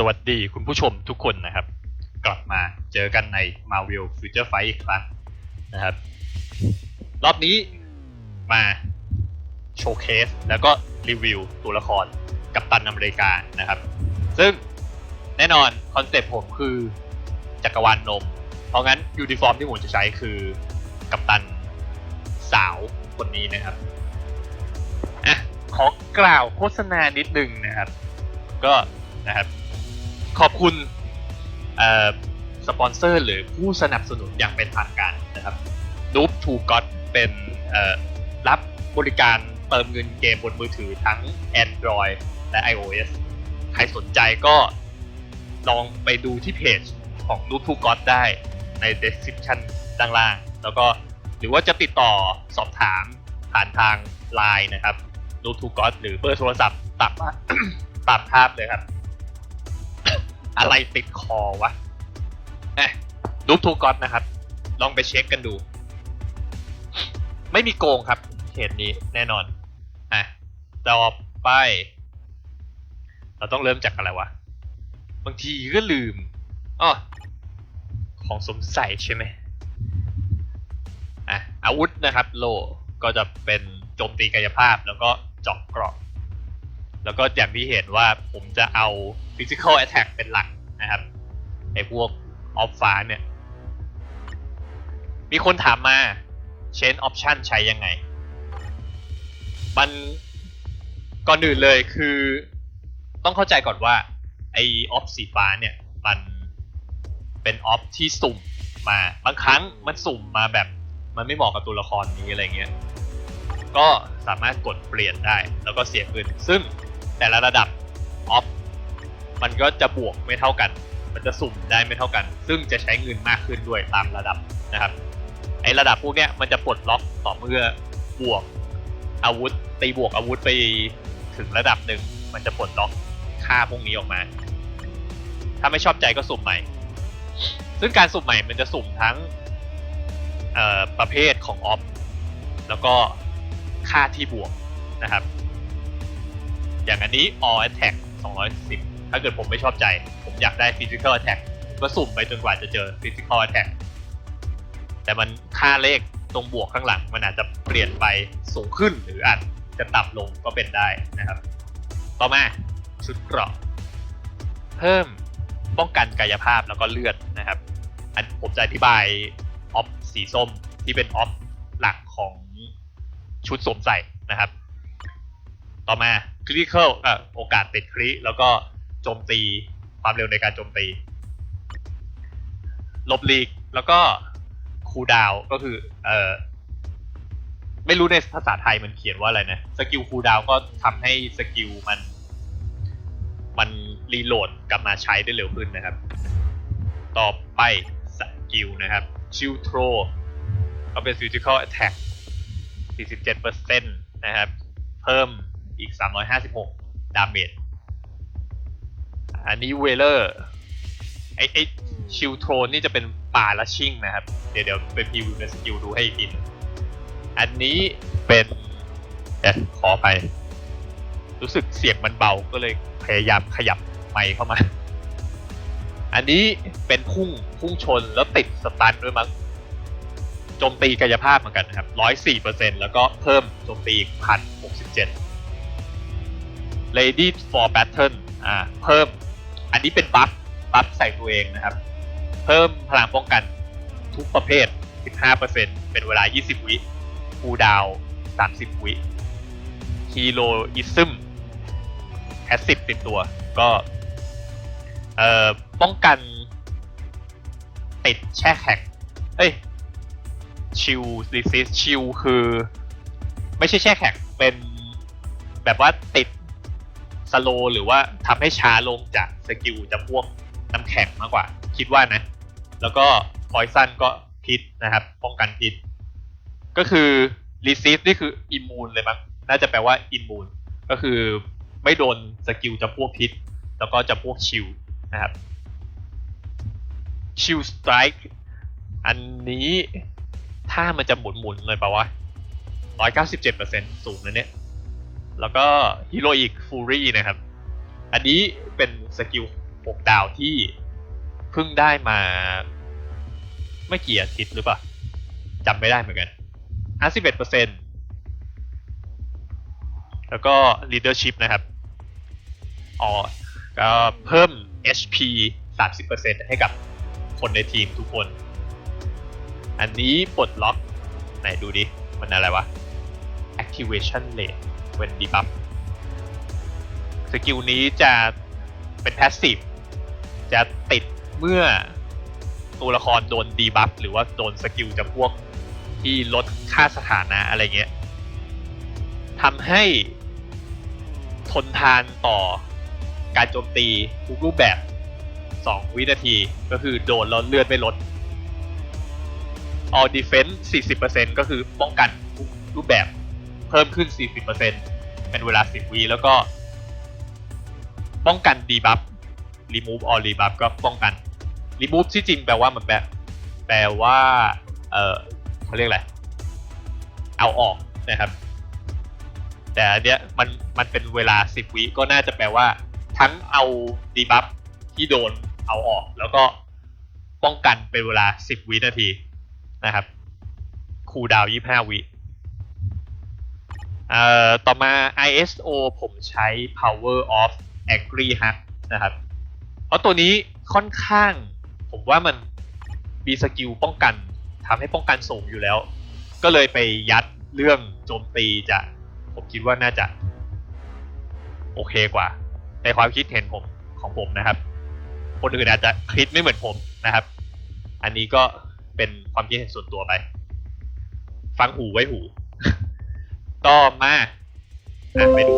สวัสดีคุณผู้ชมทุกคนนะครับ กลับมาเจอกันใน Marvel Future Fight อีกครั้งนะครับ รอบนี้มาโชว์เคสแล้วก็รีวิวตัวละครกับตันอเมริกานะครับ ซึ่งแน่นอนคอนเซ็ปต์ผมคือจักรวาลนมเพราะงั้นยูนิฟอร์มที่ผมจะใช้คือกัปตันสาวคนนี้นะครับอะขอกล่าวโฆษณานิดนึงนะครับ ก็นะครับ ขอบคุณสปอนเซอร์หรือผู้สนับสนุนอย่างเป็นทางการนะครับดูปทูก็เป็นรับบริการเติมเงินเกมบนมือถือทั้ง Android และ iOS ใครสนใจก็ลองไปดูที่เพจของ Noob to God ได้ใน description ด้านล่าง แล้วก็หรือว่าจะติดต่อสอบถามผ่านทาง Line นะครับ Noob to God หรือเบอร์โทรศัพท์ตามตามภาพเลยครับ อะไรติดคอวะเอ๊ะดูทูกอตนะครับ ลองไปเช็คกันดู ไม่มีโกงครับเขตนี้แน่นอนอะต่อไป เราต้องเริ่มจากอะไรวะ บางทีก็ลืมอ๋อของสมใส่ใช่ไหมอะอาวุธนะครับ โลก็จะเป็นโจมตีกายภาพแล้วก็เจาะเกราะ แล้วก็อย่างที่เห็นว่าผมจะเอา physical attack เป็นหลักนะครับไอ้พวกออฟฟ้าเนี่ย มีคนถามมา chain option ใช้ยังไง มันก่อนอื่นเลยคือต้องเข้าใจก่อนว่าไอ้ออฟสีฟ้าเนี่ย มันเป็นออฟที่สุ่มมาบางครั้งมันสุ่มมาแบบ มันไม่เหมาะกับตัวละครนี้อะไรเงี้ยก็สามารถกดเปลี่ยนได้แล้วก็เสียเงินซึ่งแต่ละระดับ มันก็จะบวกไม่เท่ากัน มันจะสุ่มได้ไม่เท่ากัน ซึ่งจะใช้เงินมากขึ้นด้วยตามระดับนะครับ ไอ้ระดับพวกเนี้ยมันจะปลดล็อกต่อเมื่อบวกอาวุธตีบวกอาวุธไปถึงระดับหนึ่ง มันจะปลดล็อกค่าพวกนี้ออกมา ถ้าไม่ชอบใจก็สุ่มใหม่ ซึ่งการสุ่มใหม่มันจะสุ่มทั้งประเภทของออฟแล้วก็ค่าที่บวกนะครับ อย่างอันนี้ all attack 210 ถ้าเกิดผมไม่ชอบใจ ผมอยากได้ physical attack ก็สุ่มไปจนกว่าจะเจอ physical attack แต่มันค่าเลขตรงบวกข้างหลัง มันอาจจะเปลี่ยนไปสูงขึ้นหรืออาจจะต่ำลงก็เป็นได้นะครับ ต่อมาชุดเกราะ เพิ่มป้องกันกายภาพแล้วก็เลือดนะครับ อันผมจะอธิบายออฟสีส้มที่เป็นออฟหลักของชุดสวมใส่นะครับ ต่อมา critical เอ่อโอกาสติดคริแล้วก็ จมตี ความเร็วในการโจมตีลบลีกแล้วก็คูดาวก็คือ เออไม่รู้ในภาษาไทยมันเขียนว่าอะไรนะสกิลคูดาวก็ทำให้สกิลมัน มันรีโหลดกลับมาใช้ได้เร็วขึ้นนะครับ ต่อไปสกิลนะครับชิลโทรก็เป็น physical attack 47%นะครับ เพิ่มอีก 356 ดาเมจ อันนี้เวเลอร์ไอไอชิลโทรนี่จะเป็นป่าละชิ่งนะครับ เดี๋ยวเดี๋ยวไปพิวในสกิลดูให้อีกทีหนึ่งอันนี้เป็นเดี๋ยวขอไป รู้สึกเสียงมันเบาก็เลยพยายามขยับไมค์เข้ามา อันนี้เป็นพุ่งพุ่งชนแล้วติดสตันด้วยมั้งโจมตีกายภาพเหมือนกันนะครับ104%แล้วก็เพิ่มโจมตีอีก1,067 Lady for Battle อ่า เพิ่ม อันนี้เป็นบัฟบัฟใส่ตัวเองนะครับ เพิ่มพลังป้องกันทุกประเภท 15%เป็นเวลา 20 วิคูดาว 30 วิฮีโรอิซึมแพสซีฟติดตัวก็เอ่อป้องกันติดแช่แข็งเอ้ยชิลรีซิสชิลคือ ไม่ใช่แช่แข็งเป็นแบบว่าติด สโลหรือว่าทำให้ช้าลงจากสกิลจะพวกน้ำแข็งมากกว่า คิดว่านะ แล้วก็พอยซันก็พิษนะครับ ป้องกันพิษ ก็คือรีซิสนี่คืออิมมูนเลยมั้งน่าจะแปลว่าอิมมูนก็คือไม่โดนสกิลจะพวกพิษ แล้วก็จะพวกชิลนะครับชิลสไตร์อันนี้ถ้ามันจะหมุนหมุนเลยปะวะร้อยเก้าสิบเจ็ดเปอร์เซ็นสูงนะเนี่ย แล้วก็ฮีโร่อีกฟูรี่นะครับ อันนี้เป็นสกิลห6ดาวที่เพิ่งได้มา ไม่กี่อาทิตย์หรือเปล่าจำไม่ได้เหมือนกัน 51%แล้วก็ leadership นะครับอ๋อก็เพิ่ม HP 30%ให้กับคนในทีมทุกคน อันนี้ปลดล็อก ไหนดูดิ มันอะไรวะ activation rate when debuff สกิลนี้จะเป็น passive จะติดเมื่อตัวละครโดนดีบัฟหรือว่าโดนสกิลจำพวกที่ลดค่าสถานะอะไรเงี้ยทำให้ทนทานต่อการโจมตีทุกรูปแบบ 2 วินาทีก็คือโดนแล้วเลือดไม่ลด all defense 40%ก็คือป้องกันทุกรูปแบบ เพิ่มขึ้น 40%เป็นเวลา 10วิแล้วก็ ป้องกัน debuff remove or rebuff ก็ป้องกัน remove ที่จริงแปลว่ามันแปลแปลว่า เออเขาเรียกอะไร เอาออกนะครับ แต่อันเนี้ยมันมันเป็นเวลา 10วิก็น่าจะแปลว่า ทั้งเอา debuff ที่โดนเอาออก แล้วก็ป้องกันเป็นเวลา 10วินาทีนะครับคูดาว25วิ เอ่อต่อมา ISO ผมใช้ power of angry hack นะครับ เพราะตัวนี้ค่อนข้างผมว่ามันมีสกิลป้องกันทำให้ป้องกันสูงอยู่แล้ว ก็เลยไปยัดเรื่องโจมตีจะผมคิดว่าน่าจะ โอเคกว่า ในความคิดเห็นผมของผมนะครับ คนอื่นอาจจะคิดไม่เหมือนผมนะครับ อันนี้ก็เป็นความคิดเห็นส่วนตัวไป ฟังหูไว้หู ต่อมาอะไปดู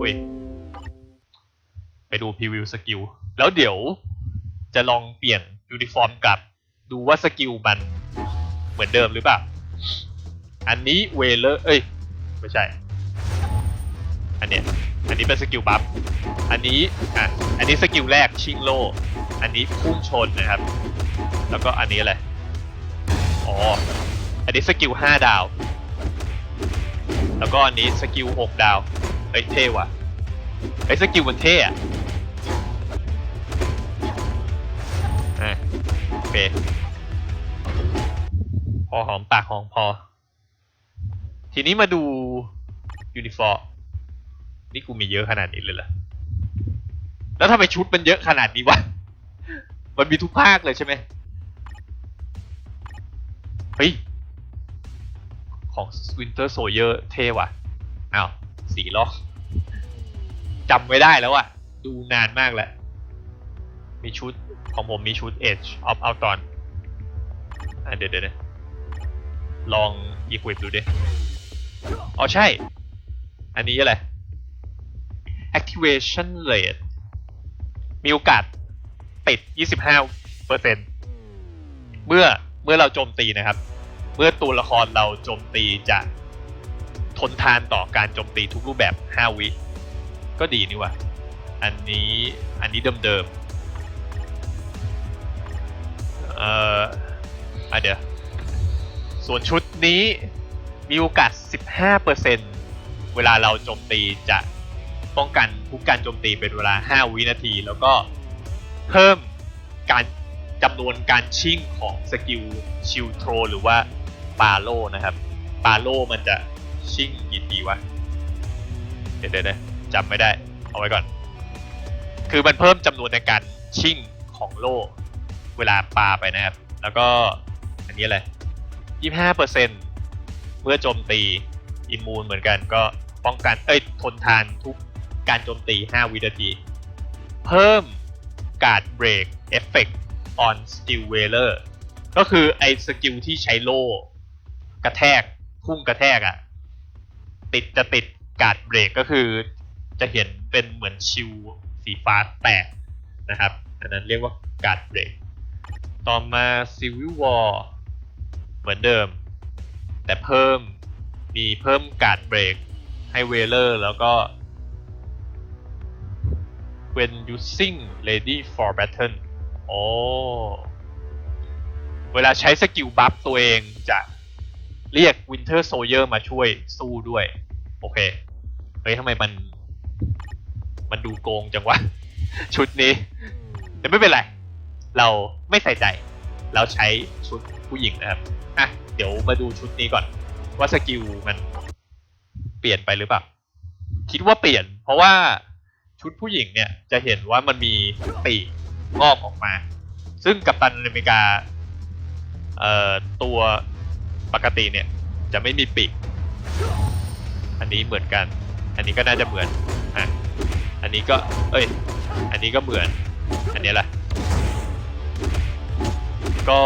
อุ้ยไปดูพรีวิวสกิล แล้วเดี๋ยวจะลองเปลี่ยนยูนิฟอร์มกลับ ดูว่าสกิลมันเหมือนเดิมหรือเปล่า อันนี้เวเลอร์เอ้ย ไม่ใช่ อันเนี้ย อันนี้เป็นสกิลบัฟ อันนี้ อะ อันนี้สกิลแรกชิงโล อันนี้พุ่งชนนะครับ แล้วก็อันนี้อะไร อ๋อ อันนี้สกิลห้าดาว แล้วก็อันนี้สกิลหกดาวเฮ้ยเท่ว่ะไอ้สกิลมันเท่อะอะโอเคพอหอมปากหอมพอ ทีนี้มาดูยูนิฟอร์มนี่กูมีเยอะขนาดนี้เลยเหรอ แล้วทำไมชุดมันเยอะขนาดนี้วะ มันมีทุกภาคเลยใช่ไหมเฮ้ย ของ Winter Soldier เท่ว่ะอ้าวสีล้อกจำไม่ได้แล้วอะดูนานมากแล้ว มีชุดของผมมีชุด Edge of Ultron อะเดี๋ยวเดี๋ยวนะลอง equip ดูดิ อ๋อใช่ อันนี้อะไร activation rate มีโอกาสติด 25เปอร์เซ็นเมื่อเมื่อเราโจมตีนะครับ เมื่อตัวละครเราโจมตีจะทนทานต่อการโจมตีทุกรูปแบบ 5 วิ ก็ดีนี่ว่ะอันนี้อันนี้เดิมๆ เอ่ออะเดี๋ยว ส่วนชุดนี้มีโอกาส 15%เวลาเราโจมตีจะป้องกันทุกการโจมตีเป็นเวลา 5 วินาที แล้วก็เพิ่มการ จำนวนการชิ่งของสกิลชิลโทรหรือว่าปาโลนะครับ ปาโลมันจะชิ่งกี่ทีวะ เดี๋ยวเดี๋ยวจำไม่ได้ เอาไว้ก่อน คือมันเพิ่มจำนวนในการชิ่งของโล่เวลาปาไปนะครับ แล้วก็อันนี้อะไร25%เมื่อโจมตีอิมมูนเหมือนกันก็ป้องกันเอ้ยทนทานทุกการโจมตี 5 วินาที เพิ่มการเบรกเอฟเฟกต์ on skill wailer ก็คือไอ้สกิลที่ใช้โล่กระแทกพุ่งกระแทกอะ่ะ ติดจะติดการเบรกก็คือ จะเห็นเป็นเหมือนชิวสีฟ้าแตกนะครับ อันนั้นเรียกว่าการเบรกต่อมา Civil War เหมือนเดิม แต่เพิ่มมีเพิ่มการเบรกให้เวเลอร์แล้วก็ when using ready for battle โอ้ เวลาใช้สกิลบัฟตัวเองจะเรียก Winter Soldier มาช่วยสู้ด้วย โอเค เฮ้ยทำไมมัน มันดูโกงจังวะ ชุดนี้แต่ไม่เป็นไร เราไม่ใส่ใจ เราใช้ชุดผู้หญิงนะครับ อะ เดี๋ยวมาดูชุดนี้ก่อน ว่าสกิลมันเปลี่ยนไปหรือเปล่า คิดว่าเปลี่ยน เพราะว่าชุดผู้หญิงเนี่ยจะเห็นว่ามันมีปีก งอกออกมา ซึ่งกัปตันอเมริกาเอ่อตัวปกติเนี่ยจะไม่มีปีก อันนี้เหมือนกัน อันนี้ก็น่าจะเหมือนอะอันนี้ก็ เอ้ย อันนี้ก็เหมือน อันนี้แหละ ก็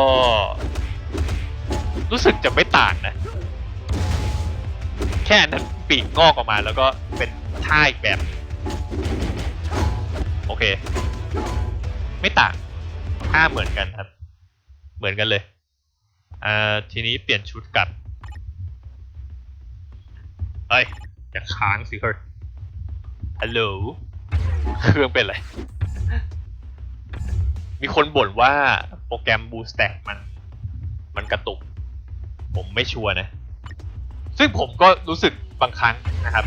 รู้สึกจะไม่ต่างนะ แค่นั้นปีกงอกออกมาแล้วก็เป็นท่าอีกแบบ โอเค ไม่ต่างท่าเหมือนกันครับ เหมือนกันเลยอ่าทีนี้เปลี่ยนชุดกลับเอ้ยอย่าค้างสิเฮ้ยฮัลโหลเครื่องเป็นไร มีคนบ่นว่าโปรแกรม Boostack มัน มันกระตุก ผมไม่ชัวร์นะ ซึ่งผมก็รู้สึกบางครั้งนะครับ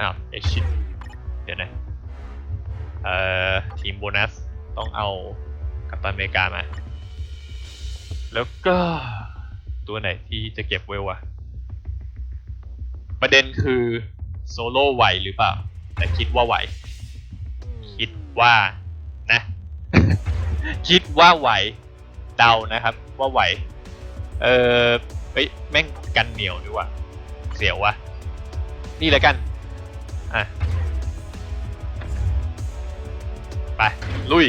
อ้าวเอชิตเดี๋ยวนะ เอ่อทีมโบนัสต้องเอากัปตันอเมริกามา แล้วก็ตัวไหนที่จะเก็บเวลวะประเด็นคือโซโล่ไหวหรือเปล่า แต่คิดว่าไหว คิดว่านะ คิดว่าไหวเดานะครับ ว่าไหว เออเฮ้ยแม่งกันเหนียวด้วยว่ะเสียววะนี่แล้วกัน อะ ไป ลุย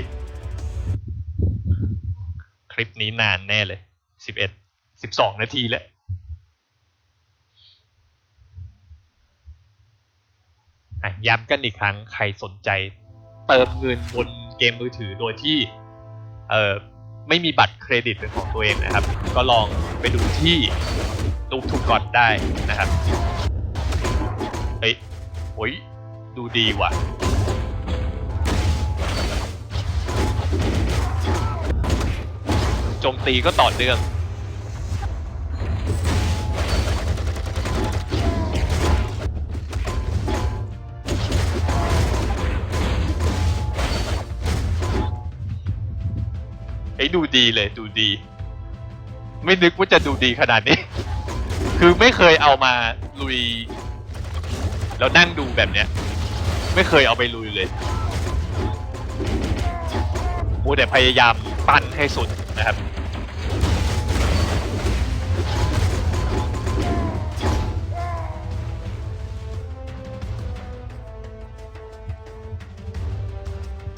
คลิปนี้นานแน่เลยสิบเอ็ดสิบสองนาทีแล้วย้ำกันอีกครั้งใครสนใจ เติมเงินบนเกมมือถือโดยที่ เอ่อไม่มีบัตรเครดิตเป็นของตัวเองนะครับ ก็ลองไปดูที่ตูทูก่อนได้นะครับ เฮ้ยโอ้ยดูดีว่ะ จมตีก็ต่อเนื่องเอ้ยดูดีเลยดูดี ไม่นึกว่าจะดูดีขนาดนี้ คือไม่เคยเอามาลุย แล้วนั่งดูแบบเนี้ย ไม่เคยเอาไปลุยเลยโอ้แต่พยายามปั้นให้สุดนะครับ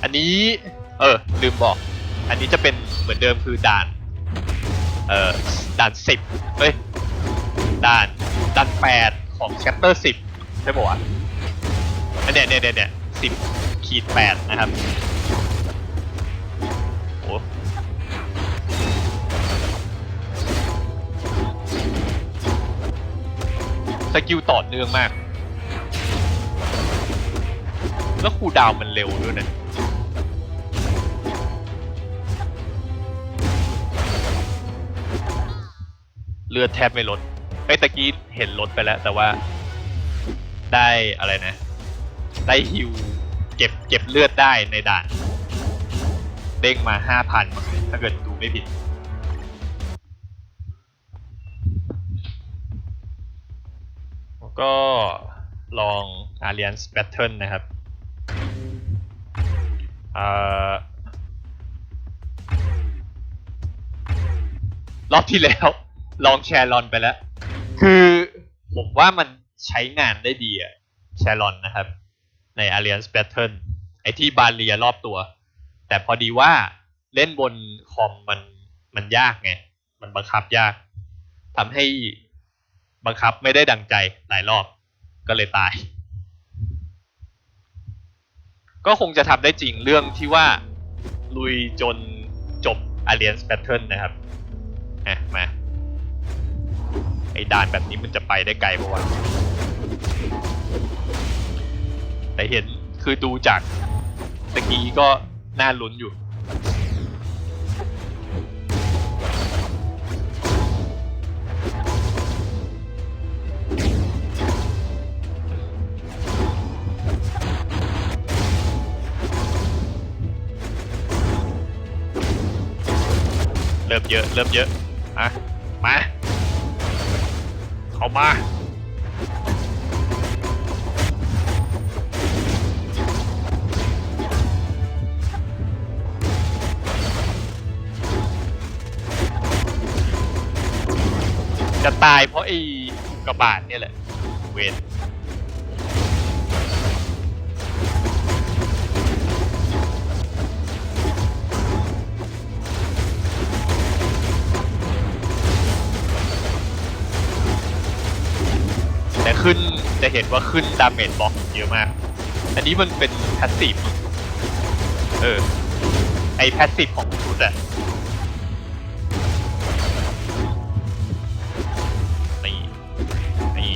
อันนี้ เออ ลืมบอก อันนี้จะเป็นเหมือนเดิมคือด่าน เอ่อด่านสิบเฮ้ย ด่าน ด่านแปดของแชปเตอร์สิบใช่ปะวะอันเนี้ยเนี่ยเนี่ยเนี่ยสิบขีดแปดนะครับโอ้สกิลต่อเนื่องมาก แล้วคูดาวมันเร็วด้วยนะ ลือดแทบไม่ลดไอ้ยตะกี้เห็นลดไปแล้ว แต่ว่าได้อะไรนะ ได้ฮิวเก็บเก็บเลือดได้ในด่าน เด้งมาห้าพันถ้าเกิดดูไม่ผิดแล้วก็ลอง Alliance Pattern นะครับอรอบที่แล้ว ลองแชร์ลอนไปแล้ว คือผมว่ามันใช้งานได้ดีอะแชร์ลอนนะครับ ใน Alliance Pattern ไอที่บาเรียรอบตัว แต่พอดีว่าเล่นบนคอมมันมันยากไง มันบังคับยากทำให้บังคับไม่ได้ดังใจหลายรอบก็เลยตาย ก็คงจะทำได้จริงเรื่องที่ว่าลุยจนจบ Alliance Pattern นะครับอะมา ไอ้ด่านแบบนี้มันจะไปได้ไกลปะวะแต่เห็นคือดูจากตะกี้ก็น่าลุ้นอยู่ เริ่มเยอะ เริ่มเยอะ อะ มา เข้ามาจะตายเพราะไอ้กระบาดเนี่ยแหละ เวท จะเห็นว่าขึ้นดาเมจบล็อกเยอะมาก อันนี้มันเป็นแพสซีฟเออ ไอแพสซีฟของชุดอะนี่นี่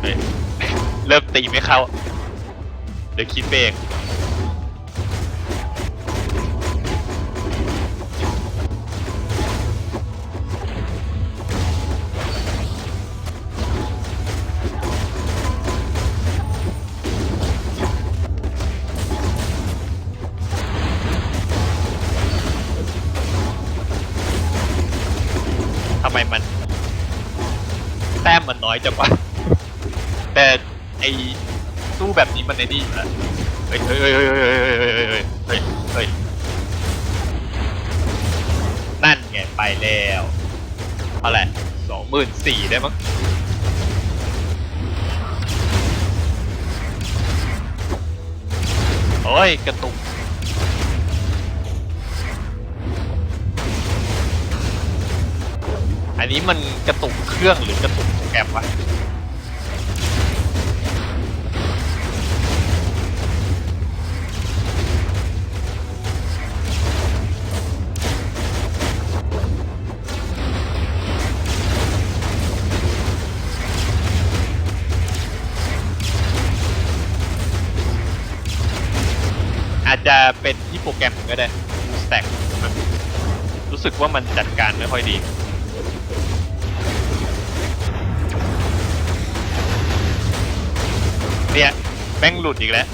เฮ้ยเริ่มตีไม่เข้า เดี๋ยวคิดเบร มันแต้มมันน้อยจังวะแต่ไอตู้แบบนี้มันในนี่อยู่แล้วเฮ้ยเฮ้ยเฮ้ยเฮ้ยเฮ้ยเฮ้ยเฮ้ยนั่นไงไปแล้วเอาแหละสองหมื่นสี่ได้มั้งเฮ้ยกระตุก อันนี้มันกระตุกเครื่องหรือกระตุกโปรแกรมวะอาจจะเป็นที่โปรแกรมก็ได้สแต็กรู้สึกว่ามันจัดการไม่ค่อยดี เนี่ยแม่งหลุดอีกแล้ว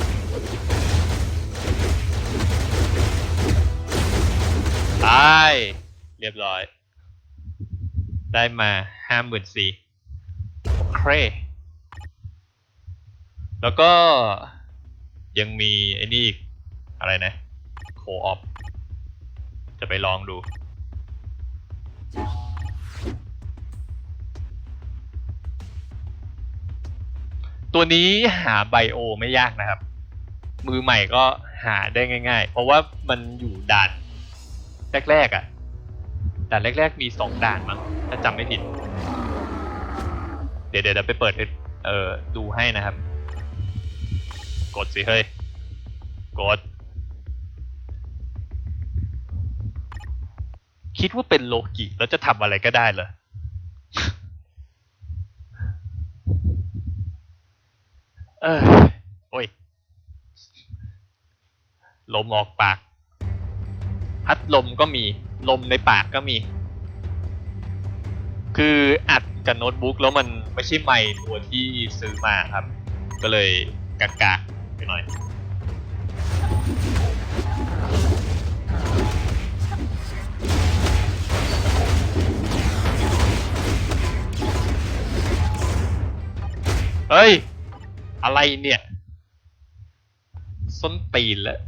ตาย เรียบร้อย ได้มาห้าหมื่นสี่โอเค แล้วก็ยังมีไอ้นี่อีก อะไรนะ โคออฟจะไปลองดู ตัวนี้หาไบโอไม่ยากนะครับ มือใหม่ก็หาได้ง่าย ๆ เพราะว่ามันอยู่ด่านแรกๆอะ่ะด่านแรก ๆ มีสองด่านมั้งถ้าจำไม่ผิด เดี๋ยวเดี๋ยวไปเปิดเออดูให้นะครับ กดสิเฮ้ย กด คิดว่าเป็นโลกิแล้วจะทำอะไรก็ได้เหรอ ออโอ้ย ลมออกปาก พัดลมก็มี ลมในปากก็มี คืออัดกับโน้ตบุ๊กแล้วมันไม่ใช่ไมค์ตัวที่ซื้อมาครับ ก็เลยกากาไปหน่อย เฮ้ย อะไรเนี่ยส้นตีนแล้ว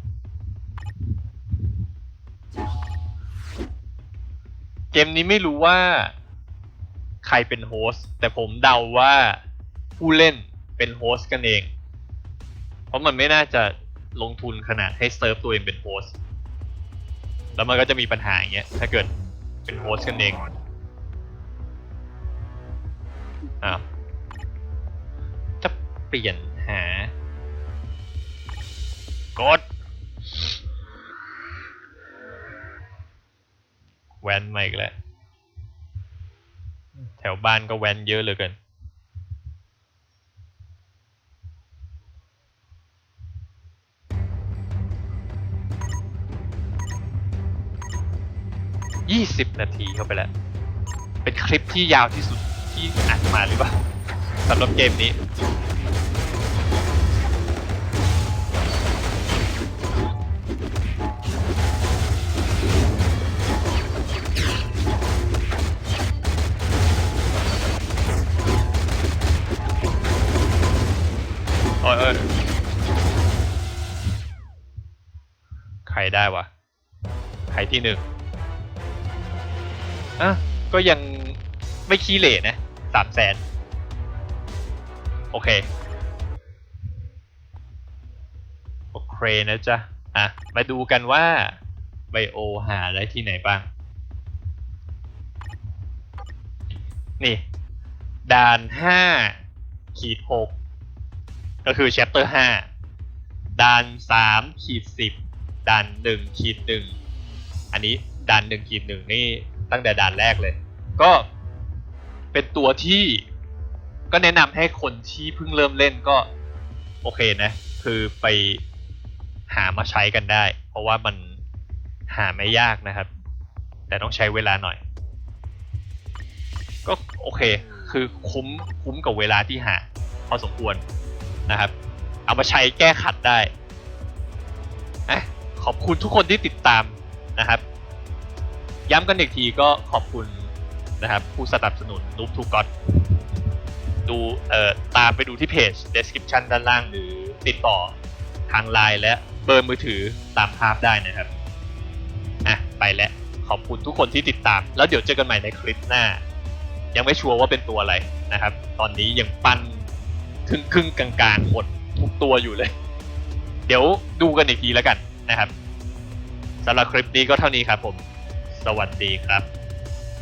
เกมนี้ไม่รู้ว่า ใครเป็นโฮสแต่ผมเดาว่าผู้เล่นเป็นโฮสกันเอง เพราะมันไม่น่าจะลงทุนขนาดให้เซิร์ฟตัวเองเป็นโฮสแล้วมันก็จะมีปัญหาอย่างเงี้ยถ้าเกิดเป็นโฮสกันเองอ้าวจะเปลี่ยน หา กด แวนมาอีกแล้ว แถวบ้านก็แวนเยอะเหลยเกินยี่สิบนาทีเข้าไปแล้ว เป็นคลิปที่ยาวที่สุดที่อัดมาหรือเปล่าสำหรับเกมนี้ ได้วะใครที่หนึ่งอะก็ยังไม่ขี้เหร่นะสามแสนโอเค โอเคนะจ๊ะ อะ มาดูกันว่าไบโอหาได้ที่ไหนบ้าง นี่ ด่านห้าขีดหกก็คือ chapter ห้าด่านสามขีดสิบ ด่านหนึ่งขีดหนึ่งอันนี้ด่านหนึ่งขีดหนึ่งนี่ตั้งแต่ด่านแรกเลย ก็เป็นตัวที่ก็แนะนำให้คนที่เพิ่งเริ่มเล่นก็ โอเคนะ คือไปหามาใช้กันได้ เพราะว่ามันหาไม่ยากนะครับ แต่ต้องใช้เวลาหน่อย ก็โอเค คือคุ้มคุ้มกับเวลาที่หาพอสมควรนะครับ เอามาใช้แก้ขัดได้ อบคุณทุกคนที่ติดตามนะครับ ย้ำกันอีกทีก็ขอบคุณนะครับ ผู้สนับสนุนนูบทูก o ตดูเอ่อตามไปดูที่เพจ description ด้านล่างหรือติดต่อทางไลน์และเบอร์มือถือตามภาพได้นะครับ อะ ไปแล้ว ขอบคุณทุกคนที่ติดตาม แล้วเดี๋ยวเจอกันใหม่ในคลิปหน้า ยังไม่ชัวร์ว่าเป็นตัวอะไรนะครับ ตอนนี้ยังปั้นครึ่งครึ่งกลางๆหมดทุกตัวอยู่เลย เดี๋ยวดูกันอีกทีแล้วกัน นะครับสำหรับคลิปนี้ก็เท่านี้ครับผม สวัสดีครับ